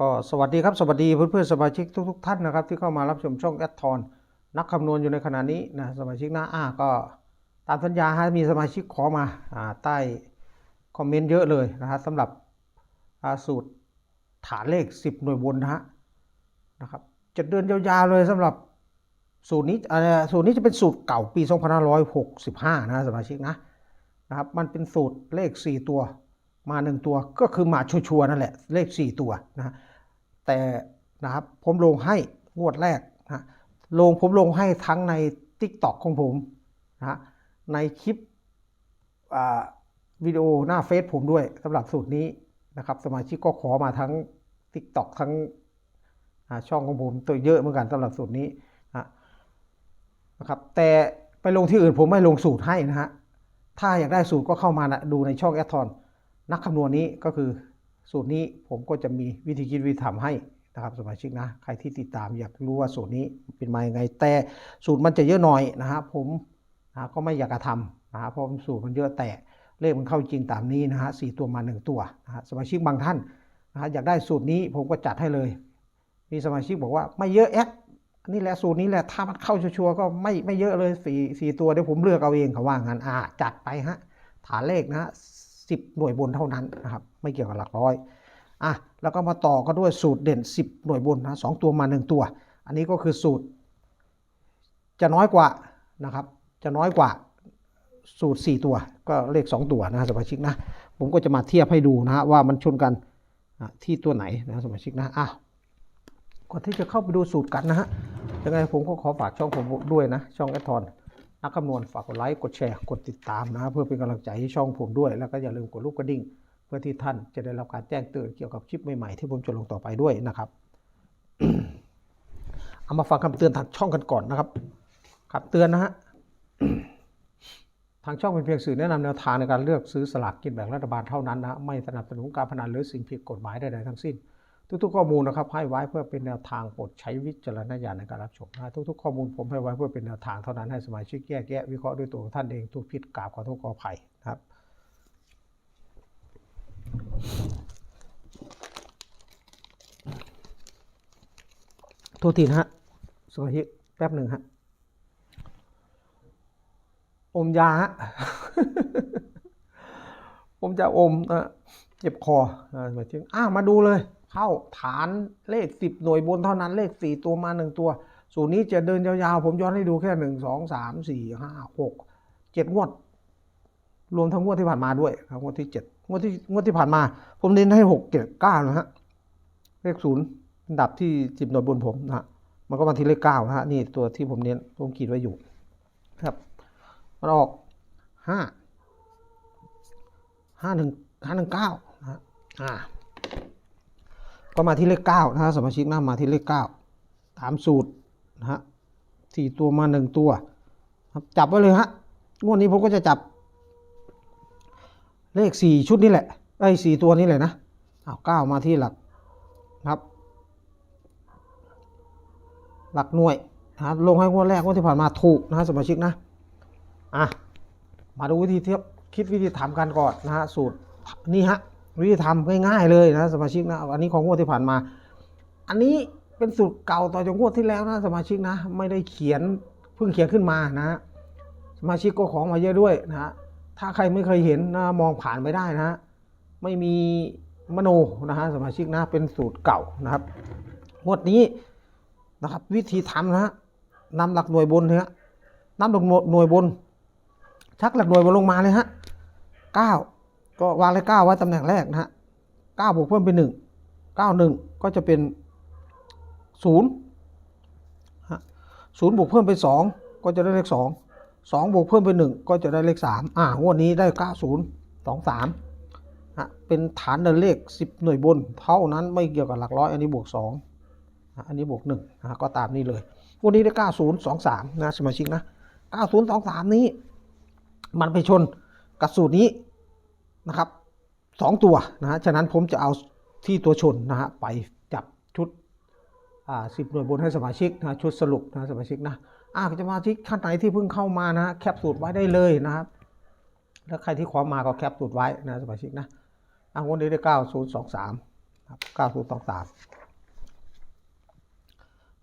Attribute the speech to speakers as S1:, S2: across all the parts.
S1: ก็สวัสดีครับสวัสดีเพื่อนเพื่อนๆสมาชิกทุกๆท่านนะครับ ที่เข้ามารับชมช่องแอดทอนนักคำนวณอยู่ในขณะนี้นะสมาชิกนะอ่าก็ตามสัญญาฮะมีสมาชิกขอมาอ่าใต้คอมเมนต์เยอะเลยนะฮะสำหรับสูตรฐานเลข 10 หน่วยบนนะฮะนะครับจะเดินยาวๆเลยสำหรับสูตรนี้สูตรนี้จะเป็นสูตรเก่าปี 2565 นะสมาชิกนะนะครับมันเป็นสูตรเลข 4 ตัว มาหนึ่งตัวก็คือมาชัวร์นั่นแหละ เลข4ตัวนะแต่นะครับผมลงให้งวดแรกนะลงผมลงให้ทั้งใน Tik t o อกของผมนะในคลิปวิดีโอหน้าเฟซผมด้วยสำหรับสูตรนี้นะครับ สมาชิกก็ขอมาทั้ง Tik t o อกทั้งช่องของผมตัวเยอะเหมือนกันสำหรับสูตรนี้นะครับ แต่ไปลงที่อื่นผมไม่ลงสูตรให้นะฮะถ้าอยากได้สูตรก็เข้ามานะดูในช่องแอดทอน นักคำนวณนี้ก็คือสูตรนี้ผมก็จะมีวิธีคิดวิธีทำให้นะครับสมาชิกนะใครที่ติดตามอยากรู้ว่าสูตรนี้เป็นมาอย่างไง แต่สูตรมันจะเยอะหน่อยนะฮะผมนะก็ไม่อยากจะทำนะฮะเพราะสูตรมันเยอะแต่เลขมันเข้าจริงตามนี้นะฮะสี่ตัวมาหนึ่งตัวนะฮะสมาชิกบางท่านนะฮะอยากได้สูตรนี้ผมก็จัดให้เลย มีสมาชิกบอกว่าไม่เยอะแอดนี่แหละสูตรนี้แหละถ้ามันเข้าชัวร์ก็ไม่ไม่เยอะเลยสี่สี่ตัวเดี๋ยวผมเลือกเอาเองเขาว่างั้นอ่าจัดไปฮะฐานเลขนะฮะ สิบหน่วยบนเท่านั้นนะครับ ไม่เกี่ยวกับหลักร้อยอะแล้วก็มาต่อก็ด้วยสูตรเด่น 10 หน่วยบนนะสองตัวมา 1 ตัว อันนี้ก็คือสูตร จะน้อยกว่านะครับ จะน้อยกว่าสูตร 4 ตัวก็เลข 2 ตัวนะสมาชิกนะผมก็จะมาเทียบให้ดูนะฮะว่ามันชนกันที่ตัวไหนนะสมาชิกนะอะก่อนที่จะเข้าไปดูสูตรกันนะฮะยังไงผมก็ขอฝากช่องผมด้วยนะ ช่องแอทอน นักคำนวณฝากกดไลค์กดแชร์กดติดตามนะ เพื่อเป็นกำลังใจให้ช่องผมด้วย แล้วก็อย่าลืมกดลูกกระดิ่ง เพื่อที่ท่านจะได้รับการแจ้งเตือนเกี่ยวกับคลิปใหม่ๆที่ผมจะลงต่อไปด้วยนะครับเอามาฟังคำเตือนทางช่องกันก่อนนะครับครับเตือนนะฮะทางช่องเป็นเพียงสื่อแนะนำแนวทางในการเลือกซื้อสลากกินแบ่งรัฐบาลเท่านั้นนะไม่สนับสนุนการพนันหรือสิ่งผิดกฎหมายใดๆทั้งสิ้น ทุกๆข้อมูลนะครับให้ไว้เพื่อเป็นแนวทางโปรดใช้วิจารณญาณในการรับชมนะทุกๆข้อมูลผมให้ไว้เพื่อเป็นแนวทางเท่านั้นให้สมาชิกแยกแยะวิเคราะห์ด้วยตัวของท่านเองทุกผิดกราบขอโทษขออภัยนะครับโทษทีนะฮะสมาชิกแป๊บหนึ่งฮะอมยาฮะผมจะอมนะเจ็บคอมาชิกอะมาดูเลย เข้าฐานเลขสิบหน่วยบนเท่านั้นเลขสี่ตัวมาหนึ่งตัว สูตรนี้จะเดินยาวๆ ผมย้อนให้ดูแค่หนึ่งสองสามสี่ห้าหกเจ็ดงวด รวมทั้งงวดที่ผ่านมาด้วยครับงวดที่เจ็ดงวดที่งวดที่ผ่านมา ผมเน้นให้หกเจ็ดเก้านะฮะ เลขศูนย์อันดับที่สิบหน่วยบนผมนะฮะมันก็มาที่เลขเก้านะฮะ นี่ตัวที่ผมเน้นผมขีดไว้อยู่ครับมันออกห้าห้าหนึ่งห้าหนึ่งเก้านะฮะอ่า ก็มาที่เลขเก้านะฮะสมาชิกนะมาที่เลขเก้าตามสูตรนะฮะสี่ตัวมาหนึ่งตัวครับจับไว้เลยฮะงวดนี้ผมก็จะจับ เลขสี่ชุดนี้แหละไอ้สี่ตัวนี้แหละนะอ้าเก้ามาที่หลักครับ หลักหน่วยนะลงให้งวดแรกงวดที่ผ่านมาถูกนะฮะสมาชิกนะอะมาดูวิธีเทียบคิดวิธีทำกันก่อนนะฮะสูตรนี่ฮะ วิธีทำง่ายๆเลยนะสมาชิกนะอันนี้ของงวดที่ผ่านมา อันนี้เป็นสูตรเก่าต่อจากงวดที่แล้วนะสมาชิกนะ ไม่ได้เขียนเพิ่งเขียนขึ้นมานะสมาชิกก็ของมาเยอะด้วยนะฮะถ้าใครไม่เคยเห็นนะมองผ่านไปได้นะฮะไม่มีมโนนะฮะสมาชิกนะเป็นสูตรเก่านะครับงวดนี้นะครับ วิธีทำนะฮะนำหลักหน่วยบนเนี่ยฮะนำหลักหน่วยบน ชักหลักหน่วยบนลงมาเลยฮะเก้า ก็วางเลขเก้าไว้ตำแหน่งแรกนะฮะเก้าบวกเพิ่มเป็นหนึ่งเก้าหนึ่งก็จะเป็นศูนย์ฮะศูนย์บวกเพิ่มเป็นสองก็จะได้เลขสองสองบวกเพิ่มเป็นหนึ่งก็จะได้เลขสามอ่างวดนี้ได้เก้าศูนย์สองสามฮะเป็นฐานเดินเลขสิบหน่วยบน เท่านั้นไม่เกี่ยวกับหลักร้อย อันนี้บวกสองอันนี้บวกหนึ่งนะฮะก็ตามนี้เลยวันนี้ได้เก้าศูนย์สองสามนะสมาชิกนะเก้าศูนย์สองสามนี้ มันไปชนกับสูตรนี้ นะครับสองตัวนะฮะฉะนั้นผมจะเอาที่ตัวชนนะฮะไปจับชุดอ่าสิบหน่วยบนให้สมาชิกนะชุดสรุปนะสมาชิกนะอ่าสมาชิกท่านไหนที่เพิ่งเข้ามานะฮะแคปสูตรไว้ได้เลยนะครับแล้วใครที่ขอมาก็แคปสูตรไว้นะสมาชิกนะอ่างวันนี้ได้เก้าศูนย์สองสามครับเก้าศูนย์สองสาม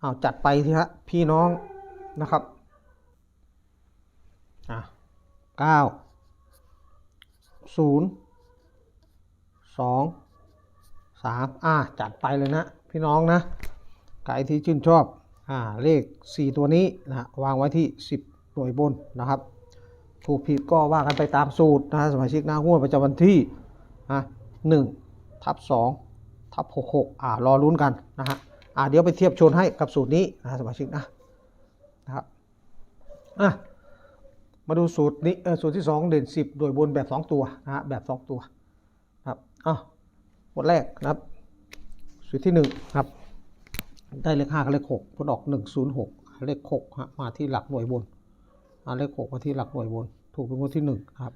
S1: เอาจัดไปทีฮะพี่น้องนะครับอะเก้า ศูนย์สองสามอะจัดไปเลยนะพี่น้องนะใครที่ชื่นชอบอ่าเลข 4 ตัวนี้นะวางไว้ที่ 10 หน่วยบนนะครับถูกผิดก็ว่ากันไปตามสูตรนะสมาชิกหน้างวประจำวันที่อะหนึ่งทับสองทับหกหกอ่ารอลุ้นกันนะฮะอ่าเดี๋ยวไปเทียบชนให้กับสูตรนี้นะสมาชิกนะนะครับอะ มาดูสูตรนี้สูตรที่ 2 เด่น 10 โดยบนแบบ 2 ตัวนะฮะแบบ 2 ตัวครับอะหมดแรกนะครับ สูตรที่1ครับ ได้เลข5กับเลข6ผลออก 106 เลข6ฮะมาที่หลักหน่วยบนอ่าเลขหกมาที่หลักหน่วยบน ถูกเป็นงวดที่หนึ่งครับ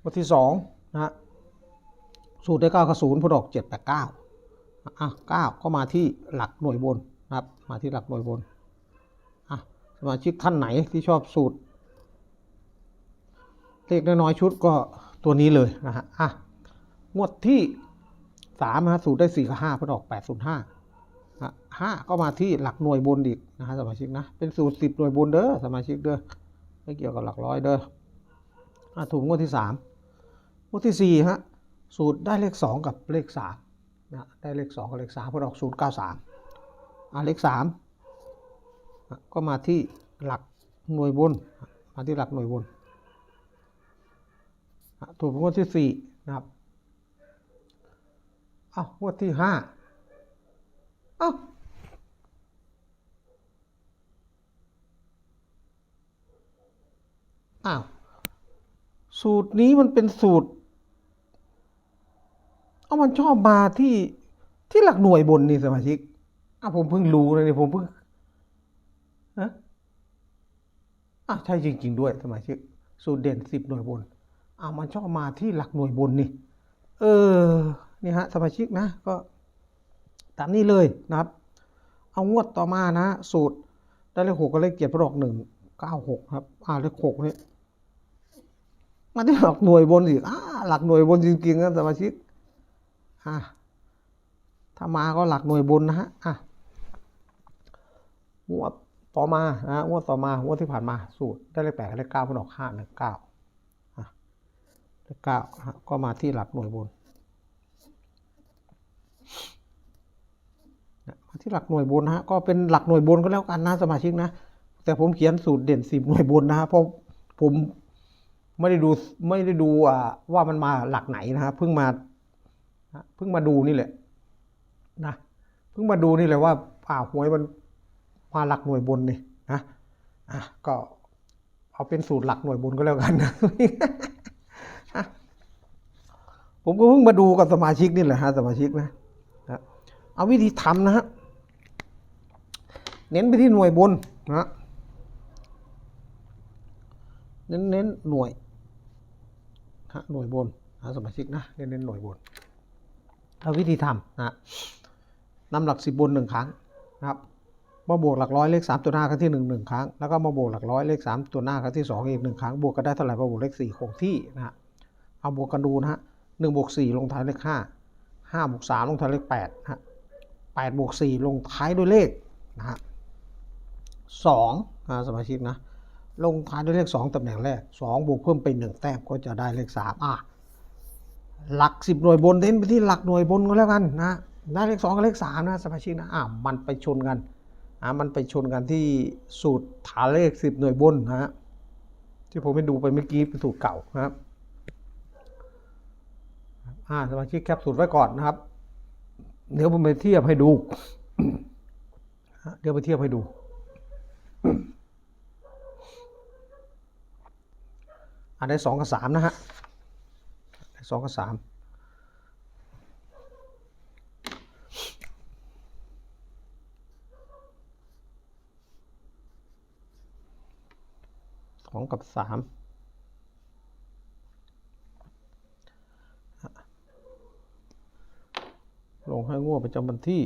S1: งวดที่สองนะฮะสูตรได้เก้ากับศูนย์พออกเจ็ดแปดเก้าอะเก้าก็มาที่หลักหน่วยบนนะครับ มาที่หลักหน่วยบนอะสมาชิกท่านไหนที่ชอบสูตร เลขน้อยๆชุดก็ตัวนี้เลยนะฮะอะงวดที่สามนะฮะสูตรได้สี่กับห้าพอดอกแปดศูนย์ห้าห้าก็มาที่หลักหน่วยบนอีกนะฮะสมาชิกนะ เป็นสูตรสิบหน่วยบนเด้อสมาชิกเด้อไม่เกี่ยวกับหลักร้อยเด้ออะถูกงวดที่สามงวดที่สี่ฮะสูตรได้เลขสองกับเลขสามนะได้เลขสองกับเลขสามพอดอกศูนย์เก้าสามอะเลขสามก็มาที่หลักหน่วยบน มาที่หลักหน่วยบน ถูกงวดที่สี่นะครับอ้าวงวดที่ห้าอ้าอ้าวสูตรนี้มันเป็นสูตรเอามันชอบมาที่ที่หลักหน่วยบนนี่สมาชิกอ้าวผมเพิ่งรู้เลยนี่ผมเพิ่งฮะอะใช่จริง ๆ ด้วยสมาชิกสูตรเด่นสิบหน่วยบน อ้าวมันชอบมาที่หลักหน่วยบนนี่ เออ นี่ฮะสมาชิกนะก็ตามนี้เลยนะครับ เอางวดต่อมานะ สูตรได้เลขหกกับเลขเจ็ดพระดอกหนึ่งเก้าหกครับ อ่าเลขหกนี่มาที่หลักหน่วยบนอีกอ่าหลักหน่วยบนจริงๆนะสมาชิกอ่าถ้ามาก็หลักหน่วยบนนะฮะอะงวดต่อมานะงวดต่อมางวดที่ผ่านมาสูตรได้เลขแปดกับเลขเก้าพระดอกห้าหนึ่งเก้า เก้าก็มาที่หลักหน่วยบนมาที่หลักหน่วยบนนะฮะก็เป็นหลักหน่วยบนก็แล้วกันนะสมาชิกนะ แต่ผมเขียนสูตรเด่นสิบหน่วยบนนะฮะเพราะผมไม่ได้ดูไม่ได้ดูว่ามันมาหลักไหนนะฮะเพิ่งมาเพิ่งมาดูนี่แหละนะเพิ่งมาดูนี่แหละว่าอ่าหวยมันมาหลักหน่วยบนนี่นะอะก็เอาเป็นสูตรหลักหน่วยบนก็แล้วกันนะ ผมก็เพิ่งมาดูกับสมาชิกนี่แหละฮะสมาชิกนะเอาวิธีทำนะฮะเน้นไปที่หน่วยบนนะเน้นเน้นหน่วยฮะหน่วยบนนะสมาชิกนะเน้นเน้นหน่วยบนเอาวิธีทำนะนำหลักสิบบนหนึ่งครั้งนะครับมาบวกหลักร้อยเลขสามตัวหน้าครั้งที่หนึ่งหนึ่งครั้งแล้วก็มาบวกหลักร้อยเลขสามตัวหน้าครั้งที่สองอีกหนึ่งครั้งบวกกันได้เท่าไหร่มาบวกเลขสี่คงที่นะฮะเอาบวกกันดูนะฮะ หนึ่งบวกสี่ลงท้ายเลขห้าห้าบวกสามลงท้ายเลขแปดฮะแปดบวกสี่ลงท้ายด้วยเลขนะฮะสองนะสมาชิกนะลงท้ายด้วยเลขสองตำแหน่งแรกสองบวกเพิ่มไปหนึ่งแต้มก็จะได้เลขสามอะ หลักสิบหน่วยบนเน้นไปที่หลักหน่วยบนก็แล้วกันนะได้เลขสองกับเลขสามนะสมาชิกนะอะมันไปชนกันอะมันไปชนกันที่สูตรฐานเลขสิบหน่วยบนนะฮะที่ผมไปดูไปเมื่อกี้เป็นสูตรเก่านะครับ อ่าสมาชิกแคปสูตรไว้ก่อนนะครับ เดี๋ยวผมไปเทียบให้ดู เดี๋ยวไปเทียบให้ดู อันได้สองกับสามนะฮะสองกับสามสองกับสาม ลงให้งวดประจำวันที่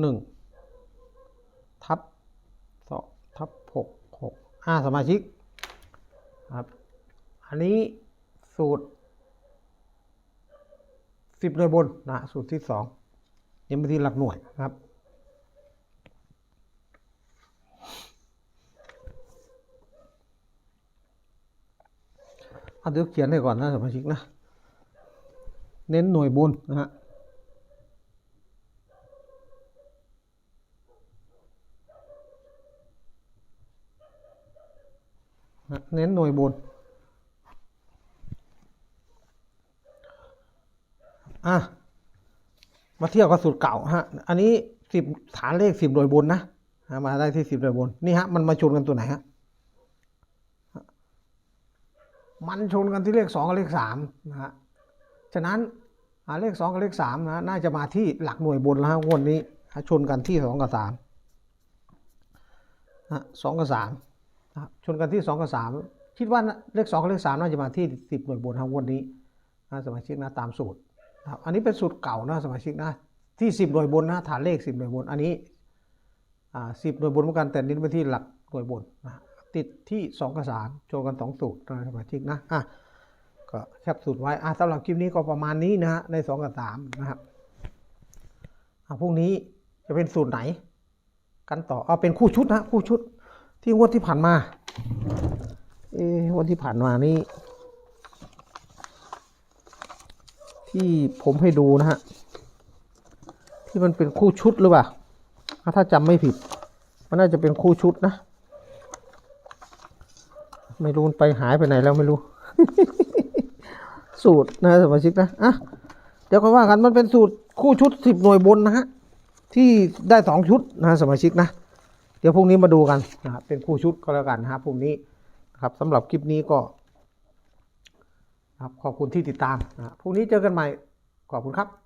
S1: หนึ่งทับสองทับหกหกห้าสมาชิกครับ อันนี้สูตรสิบหน่วยบนนะสูตรที่สองยังไปที่หลักหน่วยครับเอาเดี๋ยวเขียนให้ก่อนนะสมาชิกนะ เน้นหน่วยบนนะฮะเน้นหน่วยบน อะ มาเทียบกับสูตรเก่าฮะ อันนี้สิบฐานเลขสิบหน่วยบนนะมาได้ที่สิบหน่วยบน นี่ฮะ มันมาชนกันตัวไหนฮะ มันชนกันที่เลขสองกับเลขสามนะฮะ ฉะนั้น เลขสองกับเลขสามนะน่าจะมาที่หลักหน่วยบนแล้วฮะวดนี้ชนกันที่สองกับสามสองกับสามชนกันที่สองกับสามคิดว่าเลขสองกับเลขสามน่าจะมาที่สิบหน่วยบนฮะวดนี้นะสมาชิกนะตามสูตรนะอันนี้เป็นสูตรเก่านะสมาชิกนะที่สิบหน่วยบนนะฐานเลขสิบหน่วยบน อันนี้สิบหน่วยบนเหมือนกันแต่เน้นไปที่หลักหน่วยบนนะติดที่สองกับสามโชว์กันสองสูตรนะสมาชิกนะอะ ก็แคปสูตรไว้อะสำหรับคลิปนี้ก็ประมาณนี้นะฮะในสองกับสามนะครับอะพรุ่งนี้จะเป็นสูตรไหน กันต่อเอาเป็นคู่ชุดนะคู่ชุดที่งวดที่ผ่านมาเอ๊ะงวดที่ผ่านมานี่ที่ผมให้ดูนะฮะที่มันเป็นคู่ชุดหรือเปล่าถ้าจำไม่ผิด มันน่าจะเป็นคู่ชุดนะ ไม่รู้ไปหายไปไหนแล้วไม่รู้ สูตรนะสมาชิกนะอะเดี๋ยวก็ว่ากันมันเป็นสูตรคู่ชุดสิบหน่วยบนนะฮะที่ได้สองชุดนะสมาชิกนะ เดี๋ยวพรุ่งนี้มาดูกันนะครับเป็นคู่ชุดก็แล้วกันนะครับพรุ่งนี้ครับสำหรับคลิปนี้ก็ครับขอบคุณที่ติดตามนะพรุ่งนี้เจอกันใหม่ขอบคุณครับ